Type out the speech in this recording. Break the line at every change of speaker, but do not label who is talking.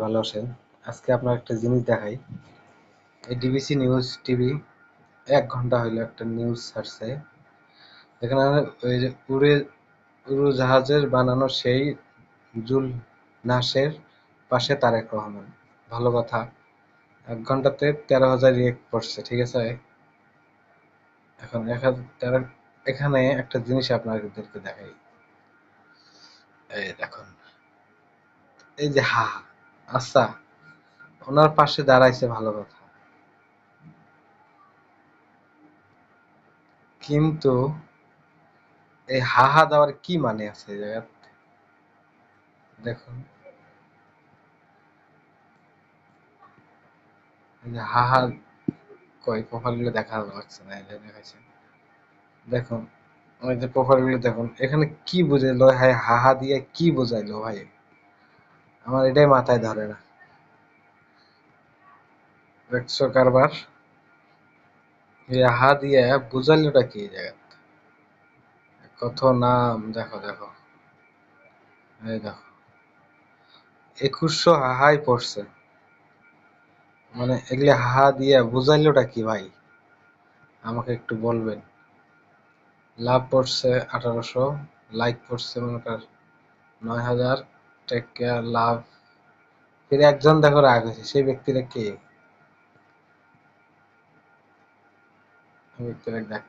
ভালো আছেন। আজকে আপনার একটা জিনিস দেখাই। এই ডিবিসি নিউজ টিভি এক ঘণ্টা হইল একটা নিউজ ছাড়ছে। এখানে ওই যে উড়ে উড়োজাহাজের বানানো সেই জুল নাসের পাশে তারেক রহমান। ভালো কথা। এক ঘন্টাতে তেরো হাজার রিয়েক্ট পড়ছে, ঠিক আছে? এখন এখান- একটা জিনিস আপনাদেরকে দেখাই। এই দেখুন। এই যে হা। আচ্ছা ওনার পাশে দাঁড়াইছে ভালো কথা। কিন্তু এই হাহা দেওয়ার কি মানে আছে জায়গাত? দেখুন। হাহা কই প্রোফাইলগুলো দেখা লাগছে না যে দেখাইছে। দেখুন ওই যে প্রোফাইলগুলো দেখুন, এখানে কি বুঝাইলো হ্যাঁ হাহা দিয়ে কি বুঝাইলো ভাই? আমার এটাই মাথায় ধরে না। দেখছ কারবার হা দিয়ে বুঝাইলোটা কি জায়গা কত নাম, দেখো দেখো। এই দেখো। একুশশো হাহাই পড়ছে। মানে এগুলি হাহা দিয়ে বুঝাইলোটা কি ভাই? আমাকে একটু বলবেন। লাভ পড়ছে আঠারোশো, লাইক পড়ছে মনে কর নয় হাজার। টেক কেয়ার লাভ ফিরে একজন দেখো রাগ হয়েছে সেই ব্যক্তিরা কে? ব্যক্তিরা দেখ